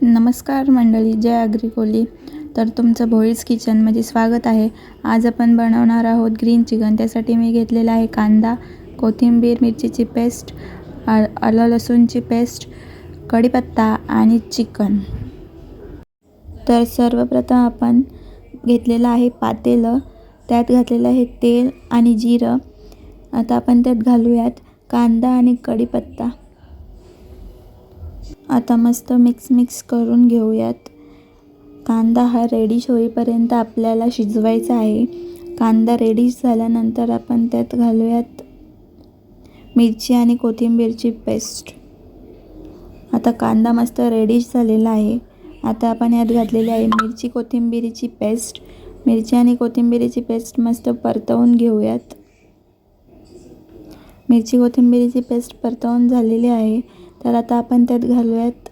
नमस्कार मंडळी जय अग्रिकोली तर तुमचं भोईज किचनमध्ये स्वागत आहे. आज आपण बनवणार आहोत ग्रीन चिकन. त्यासाठी मी घेतलेला आहे कांदा कोथिंबीर मिरचीची पेस्ट आ आलं लसूणची पेस्ट कढीपत्ता आणि चिकन. तर सर्वप्रथम आपण घेतलेलं आहे पातेलं. त्यात घातलेलं आहे तेल आणि जिरं. आता आपण त्यात घालूयात कांदा आणि कढीपत्ता. आता मस्त मिक्स मिक्स करून घेऊयात. कांदा हा रेडिश होईपर्यंत आपल्याला शिजवायचा आहे. कांदा रेडिश झाल्यानंतर आपण त्यात घालूयात मिरची आणि कोथिंबीरची पेस्ट. आता कांदा मस्त रेडिश झालेला आहे. आता आपण यात घातलेली आहे मिरची कोथिंबीरीची पेस्ट. मिरची आणि कोथिंबीरीची पेस्ट मस्त परतवून घेऊयात. मिरची कोथिंबीरीची पेस्ट परतवून झालेली आहे. तर आता आपण त्यात घालूयात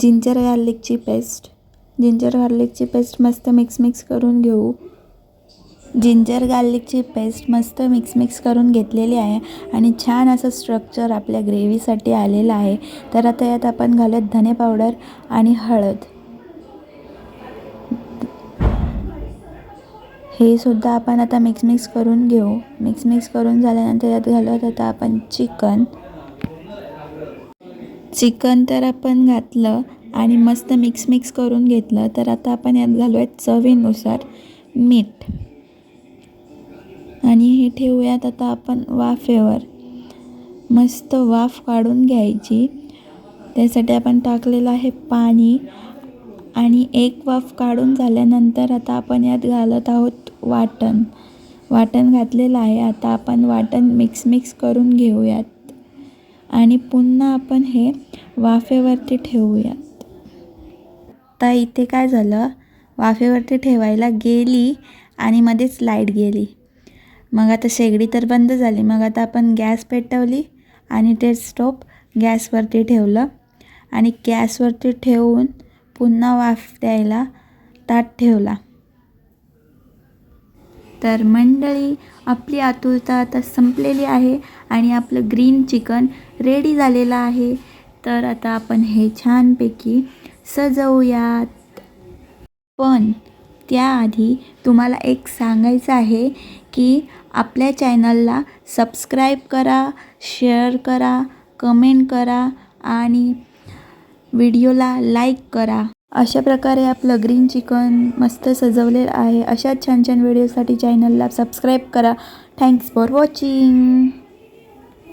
जिंजर गार्लिकची पेस्ट जिंजर गार्लिकची पेस्ट मस्त मिक्स मिक्स करून घेऊ. जिंजर गार्लिकची पेस्ट मस्त मिक्स मिक्स करून घेतलेली आहे आणि छान असं स्ट्रक्चर आपल्या ग्रेव्हीसाठी आलेलं आहे. तर आता यात आपण घालूयात धने पावडर आणि हळद. हे सुद्धा आपण आता मिक्स मिक्स करून घेऊ. मिक्स मिक्स करून झाल्यानंतर यात घालूयात आता आपण चिकन चिकन तर आपण घातलं आणि मस्त मिक्स मिक्स करून घेतलं तर आता आपण यात घालूयात चवीनुसार मीठ. आणि हे ठेवूयात आता आपण वाफेवर. मस्त वाफ काढून घ्यायची. त्यासाठी आपण टाकलेलं आहे पाणी आणि एक वाफ काढून झाल्यानंतर आता आपण यात घालत आहोत वाटण. वाटण घातलेलं आहे. आता आपण वाटण मिक्स मिक्स करून घेऊयात. आणि पुन्हा आपण हे वाफेवरती ठेवूयात. तर इथे काय झालं? वाफेवरती ठेवायला गेली आणि मध्येच लाइट गेली. मग आता शेगडी तर बंद झाली. मग आता आपण गॅस पेटवली आणि ते स्टोप गॅसवरती ठेवलं. आणि गॅसवरती ठेवून पुन्हा वाफ द्यायला ताट ठेवला. तर मंडळी आपली आतुरता आता संपलेली आहे आणि आपलं ग्रीन चिकन रेडी झालेलं आहे. तर आता आपण हे छानपैकी सजवूयात. पण त्याआधी तुम्हाला एक सांगायचं आहे की आपल्या चॅनलला सबस्क्राईब करा शेअर करा कमेंट करा आणि व्हिडिओला लाईक करा. अशा प्रकारे आपलं ग्रीन चिकन मस्त सजवलेलं आहे. अशाच छान छान व्हिडिओसाठी चॅनलला सबस्क्राईब करा. Thanks for watching